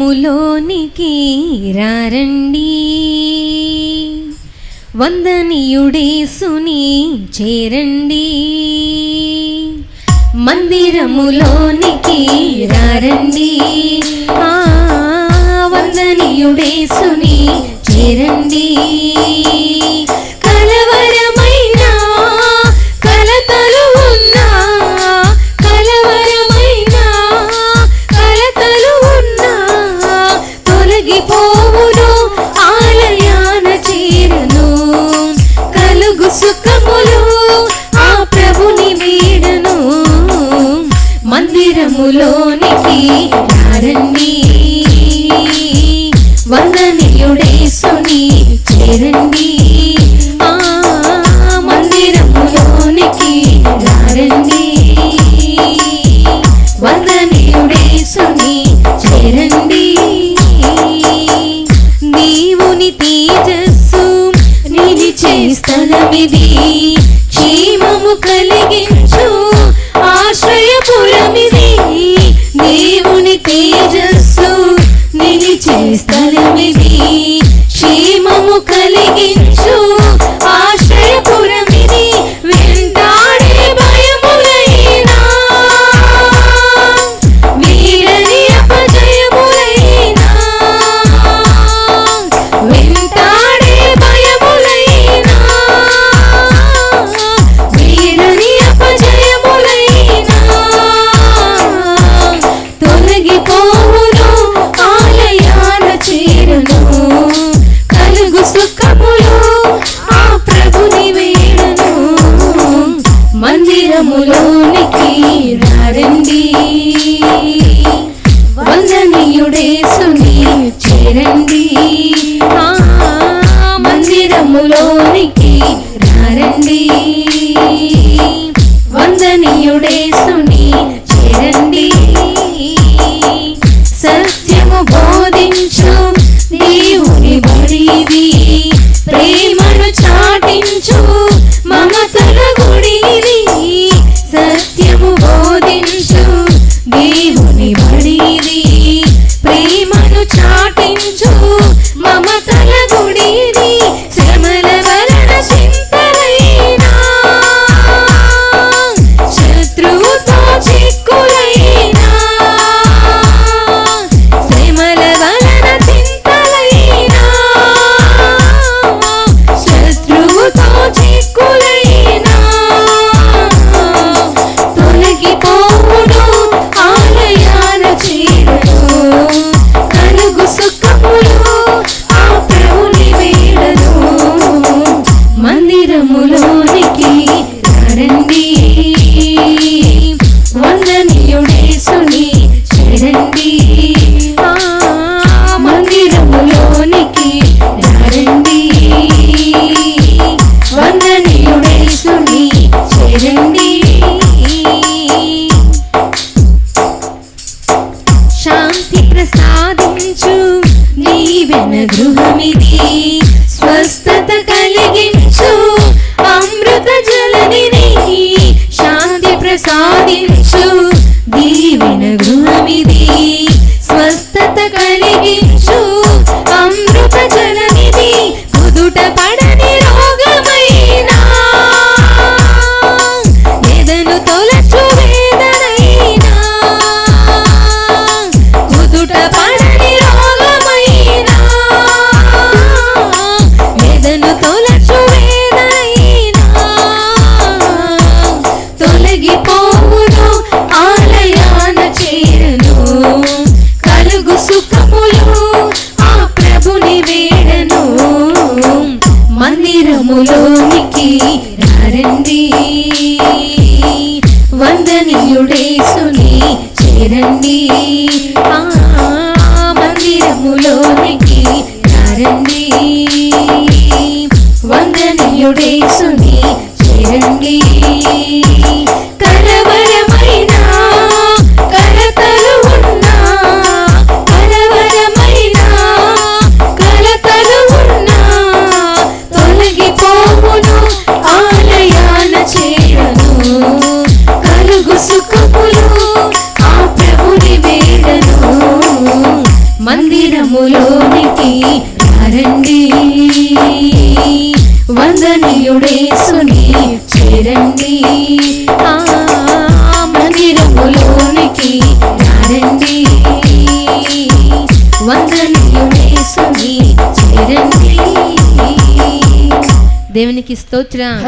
ములోనికి రారండి. వందనీయుడేసుని చేరండి. మందిరములోనికి రారండి. వందనీయుడేసుని చేరండి. లోనికి రండి వందనీయుడేసుని చేరండి. ఆ మందిరములోనికి రండి వందనీయుడేసుని చేరండి. నీవుని తేజస్సు నిలిచే స్థలమిది. హృదయములోనికి మందిరములోనికి రండి వందనీయుడే நாட்டின் జీవన గృహమిది. స్వస్థత కలిగించు. అమృత జలనిది శాంతి ప్రసాదించు. దీవెన గృహమిది. స్వస్థత కలిగి రండి. మందిరములోనికి రండి వందనీయుడేసుని చేరండి. మందిరములోనికి రండి. వందనీయుడేసుని చేరండి. మందిరములోనికి రండి వందనీయుడేసుని చేరండి. దేవునికి స్తోత్ర.